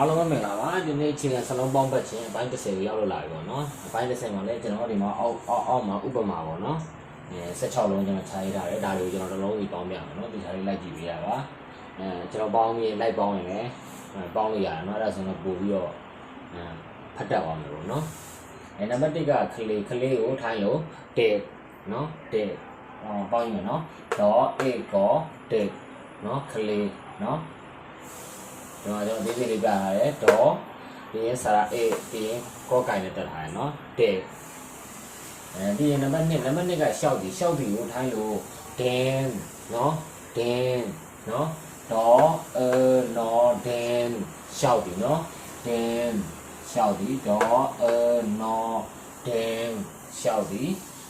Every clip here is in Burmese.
အားလုံးပဲမင်္ဂလာပါဒီနေ့အခြေခံစလုံးပေါင်းပတ်ခြင်းအပိုင်း30ကိုရောက်လို့လာပြီပေါ့နော်အပိုင်း30မှာလည်းကျွန်တော်တို့ဒီမှာအောက်အောက်အောက်မှာဥပမာပေါ့နော်အဲ16လုံးကျွန်တော်ခြားရထားတယ်ဒါတွေကိုကျွန်တော်တစ်လုံးစီပေါင်းပြမယ်နော်ဒီခြားလေးလိုက်ကြည့်ပြရပါအဲကျွန်တော်ပေါင်းပြီးလိုက်ပေါင်းရင်လည်းအဲပေါင်းလို့ရတယ်နော်အဲ့ဒါဆိုတော့ပို့ပြီးတော့အဲဖတ်တတ်အောင်မယ်ပေါ့နော်အဲနံပါတ်1ကခလေးခလေးကိုထိုင်းလို့တေနော်တေအော်ပေါင်းရင်နော်ဒေါ်အေကောတေနော်ခလေးနော် ဒီမှာကျွန်တော်ဒီစီလေးပြထားတယ်ဒေါ်ပြီးရင်ဆရာအေပြီးရင်ကောကိုင်နဲ့တက်ထားတယ်နော်တေအဲဒီနံပါတ်1နံပါတ်2ကရှောက်ဒီရှောက်ဒီကိုထိုင်းလို့ဒင်းနော်ဒင်းနော်ဒေါ်အဲနော်ဒင်းရှောက်ဒီနော်ဒင်းရှောက်ဒီဒေါ်အဲနော်ဒင်းရှောက်ဒီ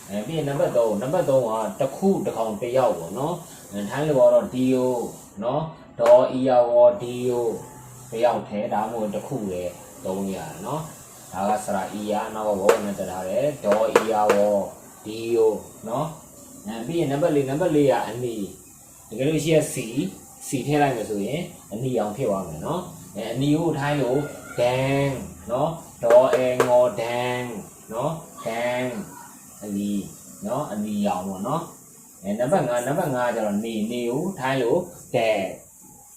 အဲပြီးရင်နံပါတ်3နံပါတ်3ကတစ်ခုတစ်ကောင်တစ်ယောက်ပေါ့နော်အဲထိုင်းလို့ကတော့ဒီယိုနော်ဒေါ်အီယာဝေါ်ဒီယို တယောက်ထဲဒါမှမဟုတ်တစ်ခုလေသုံးရတယ်နော်ဒါကစရာအီယာနောက်ဘောနဲ့တက်ထားတယ်ဒေါ်အီယာဝေါ်ဒီယိုနော်အဲပြီးရင်နံပါတ်4နံပါတ်4ကအနီတကယ်လို့ရှိရစီစီထည့်လိုက်မယ်ဆိုရင်အနီအောင်ဖြစ်သွားမယ်နော်အဲအနီကိုထိုင်းလို့ဒန်နော်ဒေါ်အဲငေါ်ဒန်နော်ဒန်အနီနော်အနီအောင်ပေါ့နော်အဲနံပါတ်5နံပါတ်5ကျတော့နေနေကိုထိုင်းလို့ဒန်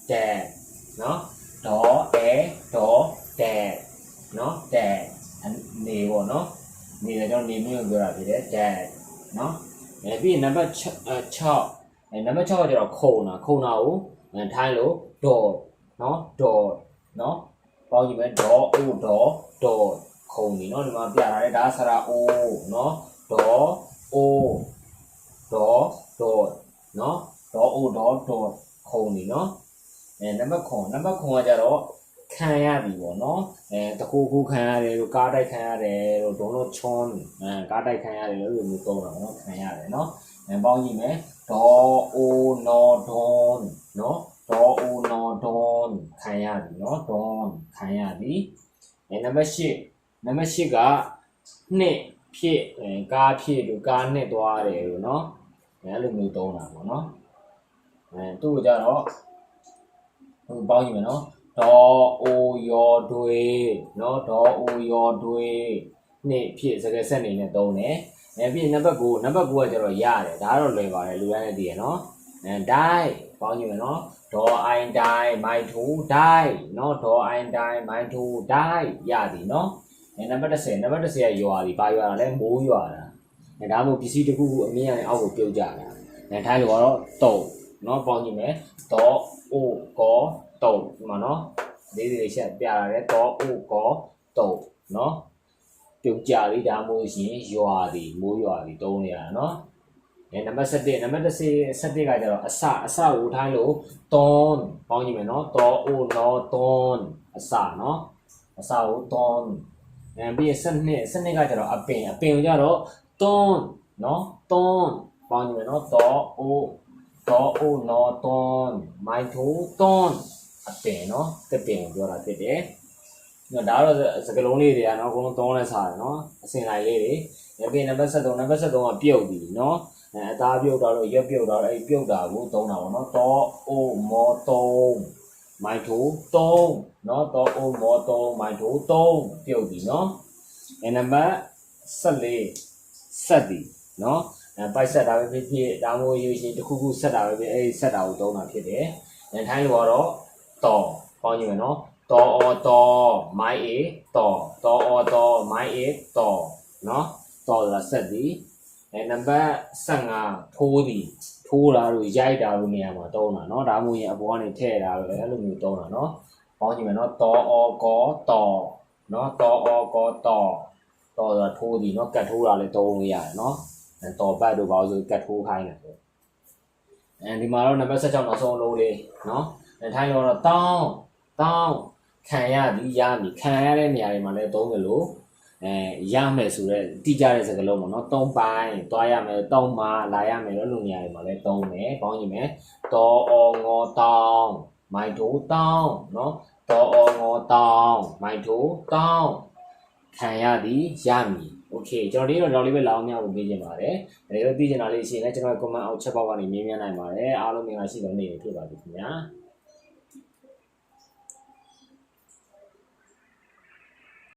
ဒန်နော် ဒေါ်အဲဒေါ်ဒန်နော်ဒန်နေပေါ့နော်နေတယ်ကျွန်တော်နေမျိုးပြောတာဖြစ်တယ်ဒန်နော်အဲပြီးရင်နံပါတ်6အဲနံပါတ်6ကကျတော့ခုံတာခုံတာကိုအဲထိုင်းလို့ဒေါ်နော်ဒေါ်နော်ပေါင်းကြည့်မယ်ဒေါ်အိုဒေါ်ဒေါ်ခုံနေနော်ဒီမှာပြထားတယ်ဒါဆရာအိုနော်ဒေါ်အိုဒေါ်ဒေါ်နော်ဒေါ်အိုဒေါ်ဒေါ်ခုံနေနော် အဲနံပါတ်9နံပါတ်9ကကျတော့ခံရပြီပေါ့နော်အဲတကူကူခံရတယ်လို့ကားတိုက်ခံရတယ်လို့ဒုံလို့ချွန်းအဲကားတိုက်ခံရတယ်လို့ဒီလိုမျိုးသုံးတာပေါ့နော်ခံရတယ်နော်အဲပေါင်းကြည့်မယ်ဒေါ်အိုနော်ဒွန်နော်ဒေါ်အိုနော်ဒွန်ခံရပြီနော်ဒွန်ခံရပြီအဲနံပါတ်10နံပါတ်10ကနှစ်ဖြစ်အဲကားဖြစ်လို့ကားနှစ်သွားတယ်လို့နော်အဲလိုမျိုးသုံးတာပေါ့နော်အဲသူ့ကိုကြ တို့ပေါင်းကြည့်မယ်နော်ဒေါ်အိုယောတွေနော်ဒေါ်အိုယောတွေနှစ်ဖြစ်စကားဆက်နေနဲ့သုံးတယ်အဲပြီးနံပါတ်9နံပါတ်9ကကျတော့ရတယ်ဒါကတော့လွယ်ပါတယ်လူရမ်းနဲ့သိရနော်အဲဒိုင်ပေါင်းကြည့်မယ်နော်ဒေါ်အိုင်ဒိုင်မိုင်ထူဒိုင်နော်ဒေါ်အိုင်ဒိုင်မိုင်ထူဒိုင်ရသည်နော်အဲနံပါတ်10နံပါတ်10ကရွာသည်ဘာရွာတာလဲမိုးရွာတာအဲဒါမှမဟုတ်ပစ္စည်းတစ်ခုခုအမြင်ရတဲ့အောက်ကိုပြုတ်ကြတာအဲထိုင်းလိုကတော့တုံး နော်ပေါင်းကြည့်မယ်တော့အိုကောတုံဒီမှာနော်လေးလေးလေးချက်ပြလာတယ်တော့အိုကောတုံနော်ပြုတ်ကြလေးဒါမှမဟုတ်ရင်ရွာသည်မိုးရွာသည်တုံးနေရတာနော်အဲနံပါတ်7နံပါတ်7ကကျတော့အစအစကိုထိုင်းလို့တွန်ပေါင်းကြည့်မယ်နော်တော့အိုနော်တွန်အစနော်အစကိုတွန်အဲပြီးရ7နှစ်7နှစ်ကကျတော့အပင်အပင်ကိုကျတော့တွန်နော်တွန်ပေါင်းကြည့်မယ်နော်တော့အို တောအိုနောတွန်မိုင်ထိုးတွန်အပင်နော်တပင်ကိုပြောတာဖြစ်တယ်နော်ဒါကတော့စကလုံးလေးတွေကနော်အကုန်လုံးသုံးလဲစားတယ်နော်အစင်လိုက်လေးတွေရပင်နံပါတ်73နံပါတ်73ကပြုတ်ပြီနော်အဲအသားပြုတ်တာတော့ရက်ပြုတ်တာတော့အဲပြုတ်တာကိုသုံးတာပေါ့နော်တောအိုမောတုံးမိုင်ထိုးတုံးနော်တောအိုမောတုံးမိုင်ထိုးတုံးပြုတ်ပြီနော်အဲနံပါတ်14ဆက်ပြီနော် ပိုက်ဆက်တာပဲဖြစ်ဖြစ်ဒါမှမဟုတ်ရေရှင်တစ်ခုခုဆက်တာပဲဖြစ်အဲဒီဆက်တာကိုသုံးတာဖြစ်တယ်။အဲထိုင်းလိုကတော့တော်ပေါင်းကြည့်မယ်နော်။တော်အော်တော်မိုင်းအေတော်တော်အော်တော်မိုင်းအေတော်နော်တော်လာဆက်သည်အဲနံပါတ်15ထိုးသည်ထိုးတာတို့ရိုက်တာတို့နေရာမှာသုံးတာနော်ဒါမှမဟုတ်ရင်အပေါ်ကနေထည့်တာပဲအဲ့လိုမျိုးသုံးတာနော်ပေါင်းကြည့်မယ်နော်တော်အော်ကောတော်နော်တော်အော်ကောတော်တော်လာထိုးသည်နော်ကတ်ထိုးတာလည်းသုံးလို့ရတယ်နော်။ အဲต่อပတ်တို့ပါလို့ဆိုကတ်ထိုးခိုင်းတယ်ဆိုအဲဒီမှာတော့နံပါတ်16နောက်ဆုံးလုံးလေးနော်အဲထိုင်းတော့တောင်းတောင်းခံရသည်ရမည်ခံရတဲ့နေရာတွေမှာလည်းသုံးတယ်လို့အဲရမယ်ဆိုတော့တိကျတဲ့စကားလုံးပေါ့နော်သုံးပိုင်းသွားရမယ်သုံးမှာလာရမယ်လို့လူနေရာတွေမှာလည်းသုံးမယ်ပေါင်းကြည့်မယ်တောအောငေါတောင်းမိုင်ထိုးတောင်းနော်တောအောငေါတောင်းမိုင်ထိုးတောင်းခံရသည်ရမည် โอเคကျွန်တော်ဒီတော့တော့လေးပဲလောင်းများကိုပေးခြင်းပါတယ်ဒါလည်းသိချင်တာလေးရှိရင်လည်းကျွန်တော် comment အောက်ချက်ပေါက်ကနေမြင်မြင်နိုင်ပါတယ်အားလုံးမင်္ဂလာရှိတဲ့နေ့ဖြစ်ပါစေခင်ဗျာ